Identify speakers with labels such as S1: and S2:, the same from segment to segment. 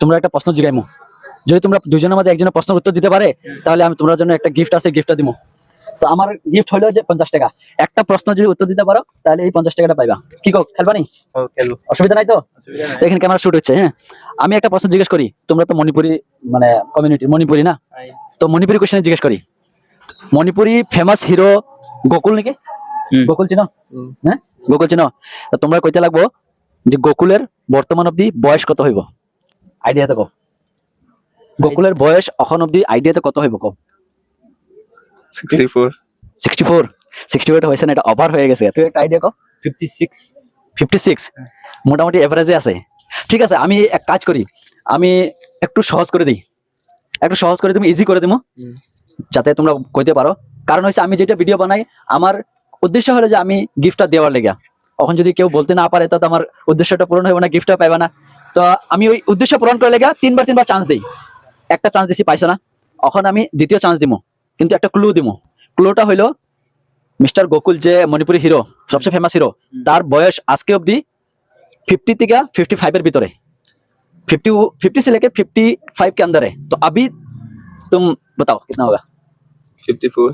S1: তোমরা একটা প্রশ্ন জিগাইমু যদি তোমরা দুজনের মধ্যে একজনের প্রশ্নের উত্তর দিতে পারে তাহলে আমি তোমার জন্য একটা গিফট আছে গিফটটা দিব তো আমার গিফট হলো যে পঞ্চাশ টাকা। একটা প্রশ্ন যদি উত্তর দিতে পারো তাহলে এই পঞ্চাশ টাকাটা পাইবা। কি কো
S2: খেলব
S1: অসুবিধা নাই তো? এখানে ক্যামেরা শুট হচ্ছে হ্যাঁ। আমি একটা প্রশ্ন জিজ্ঞেস করি তোমরা তো মণিপুরি মানে কমিউনিটি মণিপুরি না? তো মণিপুরি কোশ্চেন জিজ্ঞেস করি। মণিপুরি ফেমাস হিরো গোকুল নাকি। গোকুল চিনো। হ্যাঁ? গোকুল চিনো? তো তোমরা কইতে লাগবো যে গোকুলের বর্তমান অবধি বয়স কত হইব? আইডিয়াতে কো গোকুলের বয়স এখন অবধি আইডিয়াতে কত হইব কো
S2: sixty four
S1: sixty four sixty four হয়েছে না এটা ওভার হয়ে গেছে। তুই একটা আইডিয়া কো
S2: ফিফটি সিক্স
S1: ফিফটি সিক্স মোটামুটি এভারেজে আছে। ঠিক আছে আমি এক কাজ করি। আমি একটু সহজ করে দিই। একটু সহজ করে তুমি ইজি করে দিমো। যাতে তোমরা কইতে পারো। কারণ হচ্ছে আমি যেটা ভিডিও বানাই আমার উদ্দেশ্য হলো যে আমি গিফটটা দেওয়ার লেগা। এখন যদি কেউ বলতে না পারে তো আমার উদ্দেশ্যটা পূরণ হবে না গিফটটা পাইবা না। তো আমি ওই উদ্দেশ্য পূরণ করে লেগা তিনবার তিনবার চান্স দিই একটা চান্স দিছি পাইছো না এখন আমি দ্বিতীয় চান্স দিমু কিন্তু একটা ক্লু দিমু ক্লুটা হইলো মিস্টার গোকুল যে মণিপুরি হিরো সবচেয়ে ফেমাস হিরো তার বয়স আজকে অবধি फिफ्टी থেকে फिफ्टी फाइव এর ভিতরে फिफ्टी फिफ्टी से लेके फिफ्टी फाइव के अंदर है तो अभी तुम बताओ कितना होगा
S2: फिफ्टी फोर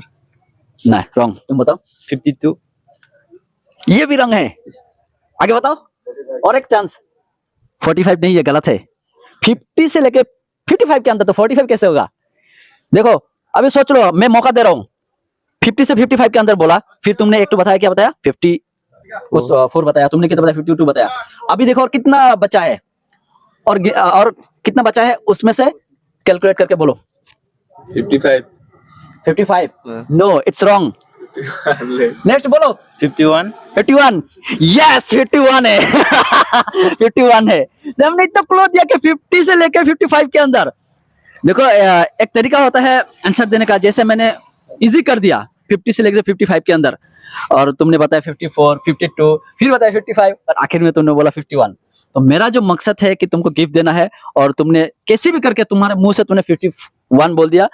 S1: ना रॉन्ग तुम बताओ
S2: फिफ्टी टू
S1: ये भी रंग है आगे बताओ और एक चांस फोर्टी फाइव नहीं ये गलत है। फिफ्टी से लेके फिफ्टी फाइव के अंदर तो फोर्टी फाइव कैसे होगा? देखो अभी सोच लो मैं मौका दे रहा हूँ। फिफ्टी से फिफ्टी फाइव के अंदर बोला फिर तुमने एक टू बताया क्या बताया? फिफ्टी उस फोर बताया तुमने कितना बताया? फिफ्टी टू बताया। अभी देखो और कितना बचा है? और और कितना बचा है? उसमें से कैलकुलेट करके बोलो।
S2: फिफ्टी फाइव
S1: फिफ्टी फाइव
S2: हाँ।
S1: नो इट्स रॉन्ग नेक्स्ट बोलो।
S2: फिफ्टी वन
S1: 51 यस 51 है 51 है जब हमने इतना क्लोज दिया कि 50 से लेकर 55 के अंदर देखो अ, एक तरीका होता है आंसर देने का जैसे मैंने इजी कर दिया 50 से लेकर 55 के अंदर और तुमने बताया 54 52 फिर बताया 55 और आखिर में तुमने बोला 51 तो मेरा जो मकसद है कि तुमको गिफ्ट देना है और तुमने कैसे भी करके तुम्हारे मुंह से तुमने 51 बोल दिया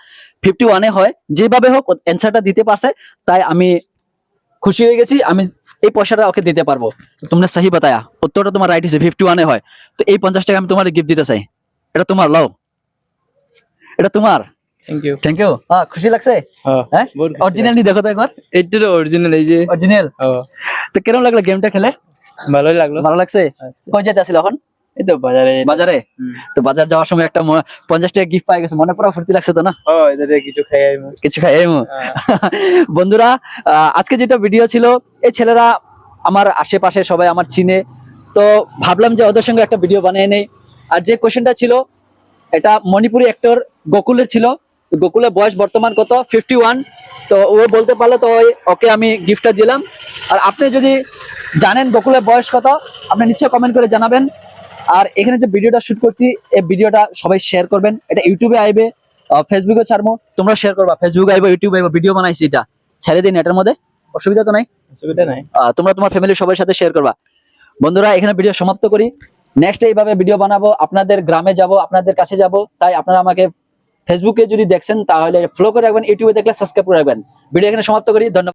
S1: 51 এ হয় যেভাবে হোক অ্যান্সারটা দিতে পারছে তাই আমি খুশি হয়ে গেছি আমি এই পয়সাটা ওকে দিতে পারব। তোমরা সহি বাতায়া উত্তরটা তোমার রাইট হিসেবে ফিফটি ওয়ানে হয়। তো এই পঞ্চাশ টাকা আমি তোমার গিফট দিতে চাই। এটা তোমার লও। এটা তোমার।
S2: থ্যাংক ইউ
S1: থ্যাংক ইউ হ্যাঁ খুশি লাগছে? হ্যাঁ অরিজিনাল নি দেখো তো একবার।
S2: এইটা অরিজিনাল এই যে।
S1: অরিজিনাল তো কীরকম লাগল গেমটা খেলে?
S2: ভালোই লাগল।
S1: ভালো লাগছে?
S2: আচ্ছা।
S1: কই যেতে আসলে এখন?
S2: এই তো বাজারে
S1: বাজারে? তো বাজার যাওয়ার সময় একটা পঞ্চাশ টাকা গিফট পাই গেছে। মনে পুরো ফুর্তি লাগছে তো না?
S2: কিছু খাই
S1: কিছু খাই। বন্ধুরা আজকে যেটা ভিডিও ছিল এই ছেলেরা আমার আশেপাশে সবাই আমার চিনে। তো ভাবলাম যে ওদের সঙ্গে একটা ভিডিও বানিয়ে নেই। আর যে কোশ্চেনটা ছিল এটা মণিপুরি অ্যাক্টর গোকুলের ছিল। গোকুলের বয়স বর্তমান কত? ফিফটি ওয়ান তো ও বলতে পারল তো ওই- ওকে আমি গিফটটা দিলাম। আর আপনি যদি জানেন গোকুলের বয়স কত আপনি নিশ্চয়ই কমেন্ট করে জানাবেন। আর এখানে যে ভিডিওটা শুট করছি এই ভিডিওটা সবাই শেয়ার করবেন। এটা ইউটিউবে আইবে ফেসবুকে ছাড়বো তোমরা শেয়ার করবা ফেসবুকে আইবো ইউটিউবে আইবো ভিডিও বানাইছি এটা। ছেড়ে দিন এটার মধ্যে। অসুবিধা তো নাই?
S2: অসুবিধা নাই।
S1: তোমরা তোমার ফ্যামিলির সবার সাথে শেয়ার করবা। বন্ধুরা এখানে ভিডিও সমাপ্ত করি। নেক্সট এইভাবে ভিডিও বানাবো। আপনাদের গ্রামে যাব আপনাদের কাছে যাব। তাই আপনারা আমাকে ফেসবুকে যদি দেখছেন তাহলে ফলো করে রাখবেন ইউটিউবে দেখলে সাবস্ক্রাইব করে রাখবেন। ভিডিও এখানে সমাপ্ত করি। ধন্যবাদ।